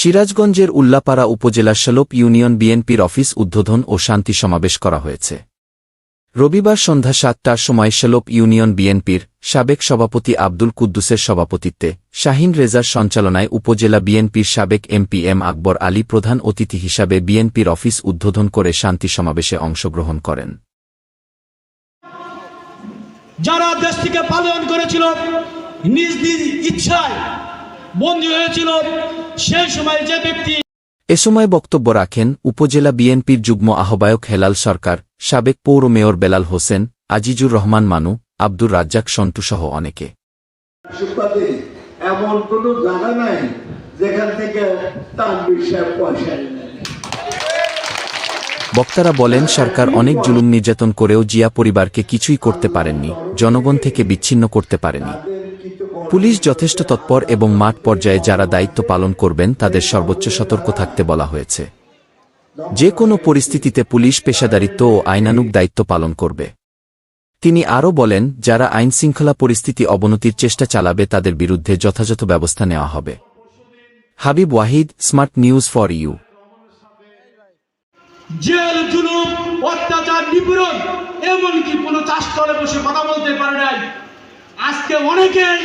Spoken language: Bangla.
সিরাজগঞ্জের উল্লাপাড়া উপজেলার শালপ ইউনিয়ন বিএনপির অফিস উদ্বোধন ও শান্তি সমাবেশ করা হয়েছে। রবিবার সন্ধ্যা সাতটার সময় শালপ ইউনিয়ন বিএনপির সাবেক সভাপতি আব্দুল কুদ্দুসের সভাপতিত্বে শাহিন রেজার সঞ্চালনায় উপজেলা বিএনপির সাবেক এমপি এম আকবর আলী প্রধান অতিথি হিসাবে বিএনপির অফিস উদ্বোধন করে শান্তি সমাবেশে অংশগ্রহণ করেন। যারা দেশ থেকে পালায়ন করেছিল, নিজ নিজ ইচ্ছায় বন্দী হয়েছিল। সেই সময় যে ব্যক্তি এ সময় বক্তব্য রাখেন উপজেলা বিএনপির যুগ্ম আহ্বায়ক হেলাল সরকার সাবেক পৌর মেয়র বেলাল হোসেন আজিজুর রহমান মানু আব্দুর রাজ্জাক সন্টুসহ অনেকে। এমন কোন জায়গা নাই যেখান থেকে পয়সা বক্তারা বলেন সরকার অনেক জুলুম নির্যাতন করেও জিয়া পরিবারকে কিছুই করতে পারেননি জনগণ থেকে বিচ্ছিন্ন করতে পারেনি। পুলিশ যথেষ্ট তৎপর এবং মাঠ পর্যায়ে যারা দায়িত্ব পালন করবেন, তাদের সর্বোচ্চ সতর্ক থাকতে বলা হয়েছে। যে কোনো পরিস্থিতিতে পুলিশ পেশাদারিত্ব ও আইনানুগ দায়িত্ব পালন করবে। তিনি আরও বলেন, যারা আইনশৃঙ্খলা পরিস্থিতি অবনতির চেষ্টা চালাবে, তাদের বিরুদ্ধে যথাযথ ব্যবস্থা নেওয়া হবে। Habib Wahid, smart news for you. Jail, জুলুম, অত্যাচার এমনকি চাষতলে বসে কথা বলতে পারে নাই। আজকে অনেকেই